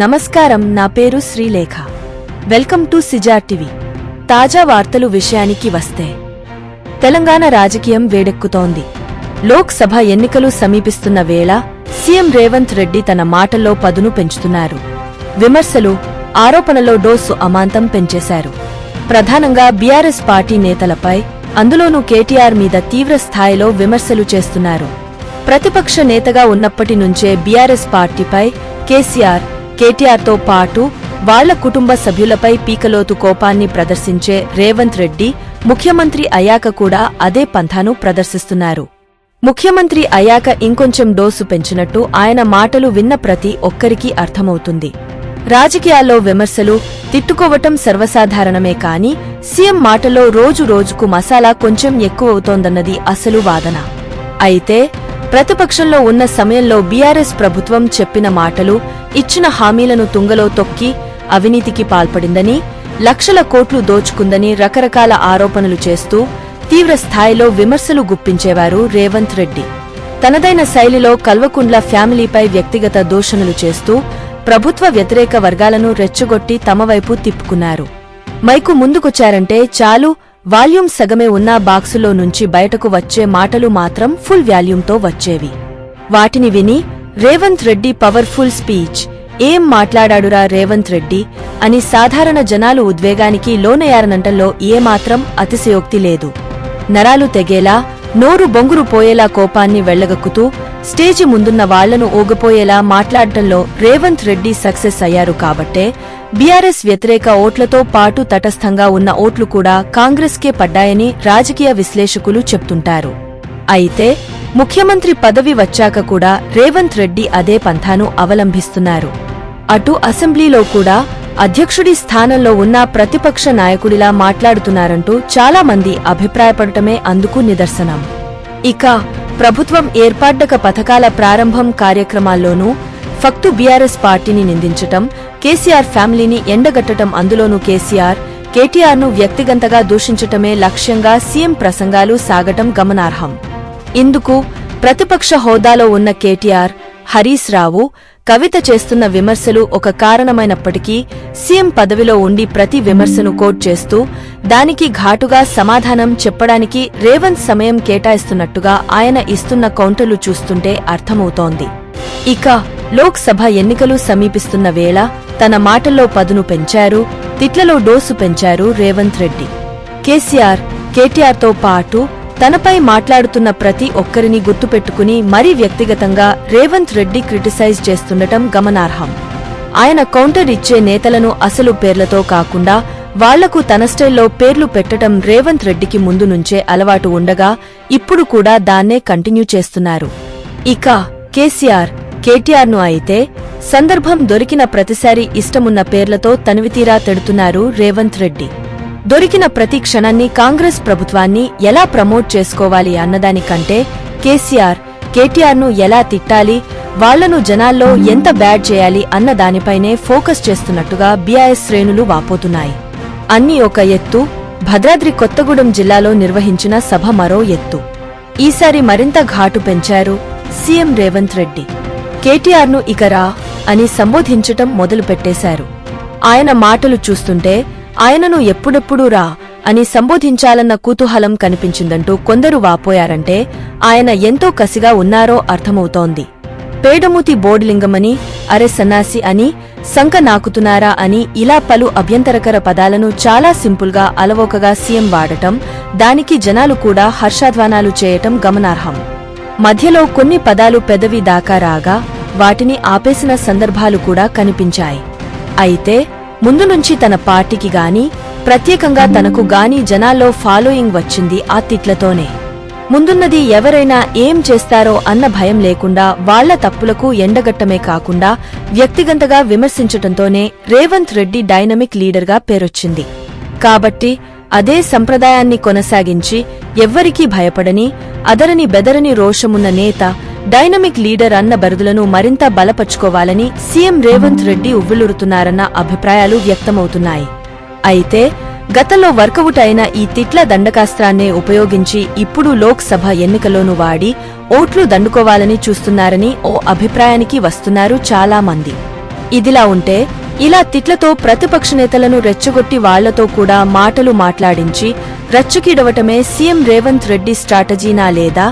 నమస్కారం నా పేరు శ్రీలేఖ. వెల్కమ్ టు సిజార్ టీవీ. తాజా వార్తలు విషయానికి వస్తే తెలంగాణ రాజకీయం వేడెక్కుతోంది. లోక్సభ ఎన్నికలు సమీపిస్తున్న వేళ సీఎం రేవంత్ రెడ్డి తన మాటల్లో పదును పెంచుతున్నారు. విమర్శలు ఆరోపణలో డోసు అమాంతం పెంచేశారు. ప్రధానంగా బీఆర్ఎస్ పార్టీ నేతలపై అందులోనూ కేటీఆర్ మీద తీవ్ర స్థాయిలో విమర్శలు చేస్తున్నారు. ప్రతిపక్ష నేతగా ఉన్నప్పటి నుంచే బీఆర్ఎస్ పార్టీపై కేసీఆర్ కేటీఆర్తో పాటు వాళ్ళ కుటుంబ సభ్యులపై పీకలోతు కోపాన్ని ప్రదర్శించే రేవంత్ రెడ్డి ముఖ్యమంత్రి అయాక కూడా అదే పంథాను ప్రదర్శిస్తున్నారు. ముఖ్యమంత్రి అయాక ఇంకొంచెం డోసు పెంచినట్టు ఆయన మాటలు విన్న ప్రతి ఒక్కరికీ అర్థమవుతుంది. రాజకీయాల్లో విమర్శలు తిట్టుకోవటం సర్వసాధారణమే కాని సీఎం మాటలో రోజు రోజుకు మసాలా కొంచెం ఎక్కువవుతోందన్నది అసలు వాదన. అయితే ప్రతిపక్షంలో ఉన్న సమయంలో బీఆర్ఎస్ ప్రభుత్వం చెప్పిన మాటలు ఇచ్చిన హామీలను తుంగలో తొక్కి అవినీతికి పాల్పడిందని లక్షల కోట్లు దోచుకుందని రకరకాల ఆరోపణలు చేస్తూ తీవ్ర స్థాయిలో విమర్శలు గుప్పించేవారు రేవంత్ రెడ్డి. తనదైన శైలిలో కల్వకుండ్ల ఫ్యామిలీపై వ్యక్తిగత దూషణలు చేస్తూ ప్రభుత్వ వ్యతిరేక వర్గాలను రెచ్చగొట్టి తమవైపు తిప్పుకున్నారు. మైకు ముందుకొచ్చారంటే చాలు వాల్యూమ్ సగమే ఉన్న బాక్సులో నుంచి బయటకు వచ్చే మాటలు మాత్రం ఫుల్ వాల్యూమ్తో వచ్చేవి. వాటిని విని రేవంత్ రెడ్డి పవర్ఫుల్ స్పీచ్. ఏం మాట్లాడాడురా రేవంత్ రెడ్డి? అని సాధారణ జనాలు ఉద్వేగానికి లోనయ్యారనంటంలో ఏమాత్రం అతిశయోక్తి లేదు. నరాలు తెగేలా నోరు బొంగురు పోయేలా కోపాన్ని వెళ్ళగక్కుతూ స్టేజి ముందున్న వాళ్ళను ఊగపోయేలా మాట్లాడటంలో రేవంత్ రెడ్డి సక్సెస్ అయ్యారు కాబట్టే బీఆర్ఎస్ వ్యతిరేక ఓట్లతో పాటు తటస్థంగా ఉన్న ఓట్లు కూడా కాంగ్రెస్కే పడ్డాయని రాజకీయ విశ్లేషకులు చెప్తుంటారు. అయితే ముఖ్యమంత్రి పదవి వచ్చాక కూడా రేవంత్ రెడ్డి అదే పంథాను అవలంబిస్తున్నారు అటు అసెంబ్లీలో కూడా అధ్యక్షుడి స్థానంలో ఉన్న ప్రతిపక్ష నాయకుడిలా మాట్లాడుతున్నారంటూ చాలా మంది అభిప్రాయపడటమే అందుకు నిదర్శనం. ఇక ప్రభుత్వం ఏర్పాడ్డక పథకాల ప్రారంభం కార్యక్రమాల్లోనూ ఫక్తు బీఆర్ఎస్ పార్టీని నిందించటం కేసీఆర్ ఫ్యామిలీని ఎండగట్టటం అందులోనూ కేసీఆర్ కేటీఆర్ను వ్యక్తిగతంగా దూషించటమే లక్ష్యంగా సీఎం ప్రసంగాలు సాగటం గమనార్హం. ఇందుకు ప్రతిపక్ష హోదాలో ఉన్న కేటీఆర్ హరీశ్ రావు కవిత చేస్తున్న విమర్శలు ఒక కారణమైనప్పటికీ సీఎం పదవిలో ఉండి ప్రతి విమర్శను కోట్ చేస్తూ దానికి ఘాటుగా సమాధానం చెప్పడానికి రేవంత్ సమయం కేటాయిస్తున్నట్టుగా ఆయన ఇస్తున్న కౌంటర్లు చూస్తుంటే అర్థమవుతోంది. ఇక లోక్సభ ఎన్నికలు సమీపిస్తున్న వేళ తన మాటల్లో పదును పెంచారు తిట్లలో డోసు పెంచారు రేవంత్ రెడ్డి. కేసీఆర్ కేటీఆర్తో పాటు తనపై మాట్లాడుతున్న ప్రతి ఒక్కరిని గుర్తుపెట్టుకుని మరీ వ్యక్తిగతంగా రేవంత్ రెడ్డి క్రిటిసైజ్ చేస్తుండటం గమనార్హం. ఆయన కౌంటర్ ఇచ్చే నేతలను అసలు పేర్లతో కాకుండా వాళ్ళకు తన స్టైల్లో పేర్లు పెట్టటం రేవంత్ రెడ్డికి ముందు నుంచే అలవాటు ఉండగా ఇప్పుడు కూడా దాన్నే కంటిన్యూ చేస్తున్నారు. ఇక కేసీఆర్ కేటీఆర్ను అయితే సందర్భం దొరికిన ప్రతిసారి ఇష్టమున్న పేర్లతో తనివితీరా తెడుతున్నారు రేవంత్ రెడ్డి. దొరికిన ప్రతి క్షణాన్ని కాంగ్రెస్ ప్రభుత్వాన్ని ఎలా ప్రమోట్ చేసుకోవాలి అన్నదానికంటే కేసీఆర్ కేటీఆర్ను ఎలా తిట్టాలి వాళ్ళను జనాల్లో ఎంత బ్యాడ్ చేయాలి అన్న దానిపైనే ఫోకస్ చేస్తున్నట్టుగా బీఆర్ఎస్ శ్రేణులు వాపోతున్నాయి. అన్ని ఒక ఎత్తు భద్రాద్రి కొత్తగూడెం జిల్లాలో నిర్వహించిన సభ మరో ఎత్తు. ఈసారి మరింత ఘాటు పెంచారు సీఎం రేవంత్ రెడ్డి. కేటీఆర్ను ఇక రా అని సంబోధించటం మొదలుపెట్టేశారు. ఆయన మాటలు చూస్తుంటే ఆయనను ఎప్పుడెప్పుడు రా అని సంబోధించాలన్న కుతూహలం కనిపించిందంటూ కొందరు వాపోయారంటే ఆయన ఎంతో కసిగా ఉన్నారో అర్థమవుతోంది. పేడమూతి బోర్డులింగమని అరె సన్నాసి అని సంక నాకుతున్నారా అని ఇలా పలు అభ్యంతరకర పదాలను చాలా సింపుల్గా అలవోకగా సీఎం వాడటం దానికి జనాలు కూడా హర్షాధ్వానాలు చేయటం గమనార్హం. మధ్యలో కొన్ని పదాలు పెదవి దాకా రాగా వాటిని ఆపేసిన సందర్భాలు కూడా కనిపించాయి. అయితే ముందు నుంచి తన పార్టీకి గాని ప్రత్యేకంగా తనకు గాని జనాల్లో ఫాలోయింగ్ వచ్చింది ఆ తిట్లతోనే. ముందున్నది ఎవరైనా ఏం చేస్తారో అన్న భయం లేకుండా వాళ్ళ తప్పులకు ఎండగట్టమే కాకుండా వ్యక్తిగతంగా విమర్శించటంతోనే రేవంత్ రెడ్డి డైనమిక్ లీడర్గా పేరొచ్చింది. కాబట్టి అదే సంప్రదాయాన్ని కొనసాగించి ఎవ్వరికీ భయపడని అదరని బెదరని రోషమున్న నేత డైనమిక్ లీడర్ అన్న బరుదులను మరింత బలపరుచుకోవాలని సీఎం రేవంత్ రెడ్డి ఉవ్విలురుతున్నారన్న అభిప్రాయాలు వ్యక్తమవుతున్నాయి. అయితే గతంలో వర్కవుట్ అయిన ఈ తిట్ల దండకాస్త్రాన్నే ఉపయోగించి ఇప్పుడు లోక్సభ ఎన్నికలోను ఎన్నికలోనూ వాడి ఓట్లు దండుకోవాలని చూస్తున్నారని ఓ అభిప్రాయానికి వస్తున్నారు చాలామంది. ఇదిలా ఉంటే ఇలా తిట్లతో ప్రతిపక్ష నేతలను రెచ్చగొట్టి వాళ్ళతో కూడా మాటలు మాట్లాడించి రెచ్చకిడవటమే సీఎం రేవంత్ రెడ్డి స్ట్రాటజీనా లేదా?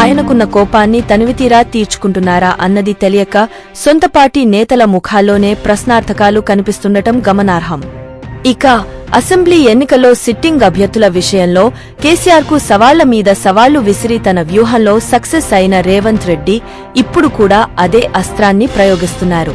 ఆయనకున్న కోపాన్ని తనివితీరా తీర్చుకుంటున్నారా అన్నది తెలియక సొంత పార్టీ నేతల ముఖాల్లోనే ప్రశ్నార్థకాలు కనిపిస్తుండటం గమనార్హం. ఇక అసెంబ్లీ ఎన్నికల్లో సిట్టింగ్ అభ్యర్థుల విషయంలో కేసీఆర్కు సవాళ్ళ మీద సవాళ్ళు విసిరి తన వ్యూహంలో సక్సెస్ అయిన రేవంత్ రెడ్డి ఇప్పుడు కూడా అదే అస్త్రాన్ని ప్రయోగిస్తున్నారు.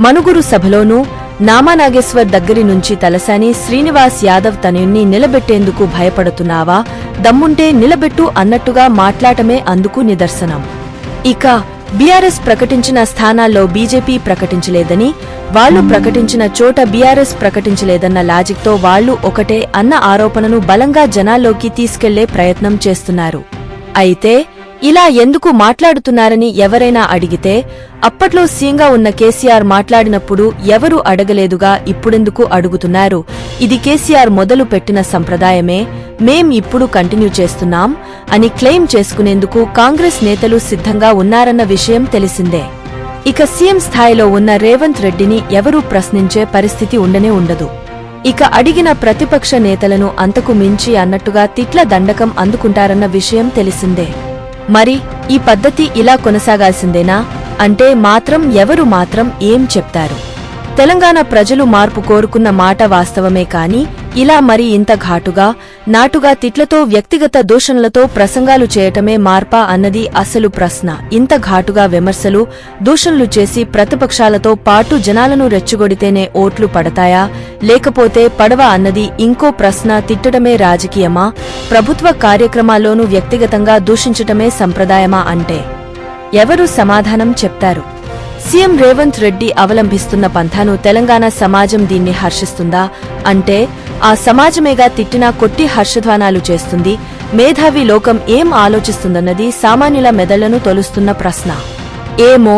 మనుగురు సభలోనూ నామానాగేశ్వర్ దగ్గరి నుంచి తలసాని శ్రీనివాస్ యాదవ్ తనయుణ్ణి నిలబెట్టేందుకు భయపడుతున్నావా? దమ్ముంటే నిలబెట్టు అన్నట్టుగా మాట్లాడమే అందుకు నిదర్శనం. ఇక బీఆర్ఎస్ ప్రకటించిన స్థానాల్లో బీజేపీ ప్రకటించలేదని వాళ్ళు ప్రకటించిన చోట బీఆర్ఎస్ ప్రకటించలేదన్న లాజిక్తో వాళ్ళు ఒకటే అన్న ఆరోపణను బలంగా జనాల్లోకి తీసుకెళ్ళే ప్రయత్నం చేస్తున్నారు. అయితే ఇలా ఎందుకు మాట్లాడుతున్నారని ఎవరైనా అడిగితే అప్పట్లో సీంగా ఉన్న కేసీఆర్ మాట్లాడినప్పుడు ఎవరూ అడగలేదుగా ఇప్పుడెందుకు అడుగుతున్నారు? ఇది కేసీఆర్ మొదలు పెట్టిన సంప్రదాయమే మేం ఇప్పుడు కంటిన్యూ చేస్తున్నాం అని క్లెయిమ్ చేసుకునేందుకు కాంగ్రెస్ నేతలు సిద్ధంగా ఉన్నారన్న విషయం తెలిసిందే. ఇక సీఎం స్థాయిలో ఉన్న రేవంత్ రెడ్డిని ఎవరూ ప్రశ్నించే పరిస్థితి ఉండనే ఉండదు. ఇక అడిగిన ప్రతిపక్ష నేతలను అంతకు మించి అన్నట్టుగా తిట్ల దండకం అందుకుంటారన్న విషయం తెలిసిందే. మరి ఈ పద్ధతి ఇలా కొనసాగాల్సిందేనా? అంటే మాత్రం ఎవరు మాత్రం ఏం చెప్తారు? తెలంగాణ ప్రజలు మార్పు కోరుకున్న మాట వాస్తవమే కానీ ఇలా మరి ఇంత ఘాటుగా నాటుగా తిట్లతో వ్యక్తిగత దూషణలతో ప్రసంగాలు చేయటమే మార్పా అన్నది అసలు ప్రశ్న. ఇంత ఘాటుగా విమర్శలు దూషణలు చేసి ప్రతిపక్షాలతో పాటు జనాలను రెచ్చగొడితేనే ఓట్లు పడతాయా? లేకపోతే పడవ అన్నది ఇంకో ప్రశ్న తిట్టడమే రాజకీయమా? ప్రభుత్వ కార్యక్రమాల్లోనూ వ్యక్తిగతంగా దూషించటమే సంప్రదాయమా అంటే? ఎవరు సమాధానం చెప్తారు? సీఎం రేవంత్ రెడ్డి అవలంబిస్తున్న పంథాను తెలంగాణ సమాజం దీన్ని హర్షిస్తుందా? అంటే ఆ సమాజమేగా తిట్టినా కొట్టి హర్షధ్వానాలు చేస్తుంది. మేధావి లోకం ఏం ఆలోచిస్తుందన్నది సామాన్యుల మెదళ్ళను తొలుస్తున్న ప్రశ్న. ఏమో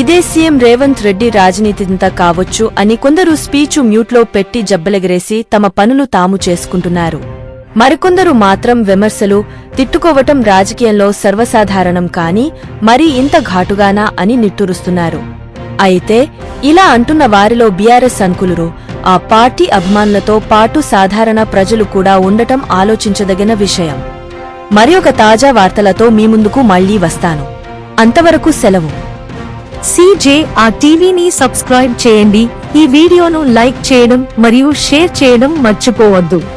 ఇదే సీఎం రేవంత్ రెడ్డి రాజనీతింత కావచ్చు అని కొందరు స్పీచు మ్యూట్లో పెట్టి జబ్బలెగరేసి తమ పనులు తాము చేసుకుంటున్నారు. మరికొందరు మాత్రం విమర్శలు తిట్టుకోవటం రాజకీయంలో సర్వసాధారణం కాని మరీ ఇంత ఘాటుగానా అని నిట్టూరుస్తున్నారు. అయితే ఇలా అంటున్న వారిలో బీఆర్ఎస్ అంకులురు ఆ పార్టీ అభిమానులతో పాటు సాధారణ ప్రజలు కూడా ఉండటం ఆలోచించదగిన విషయం. మరి ఒక తాజా వార్తలతో మీ ముందుకు మళ్ళీ వస్తాను. అంతవరకు సెలవు. సీజే ఆ టీవీని సబ్స్క్రైబ్ చేయండి. ఈ వీడియోను లైక్ చేయడం మరియు షేర్ చేయడం మర్చిపోవద్దు.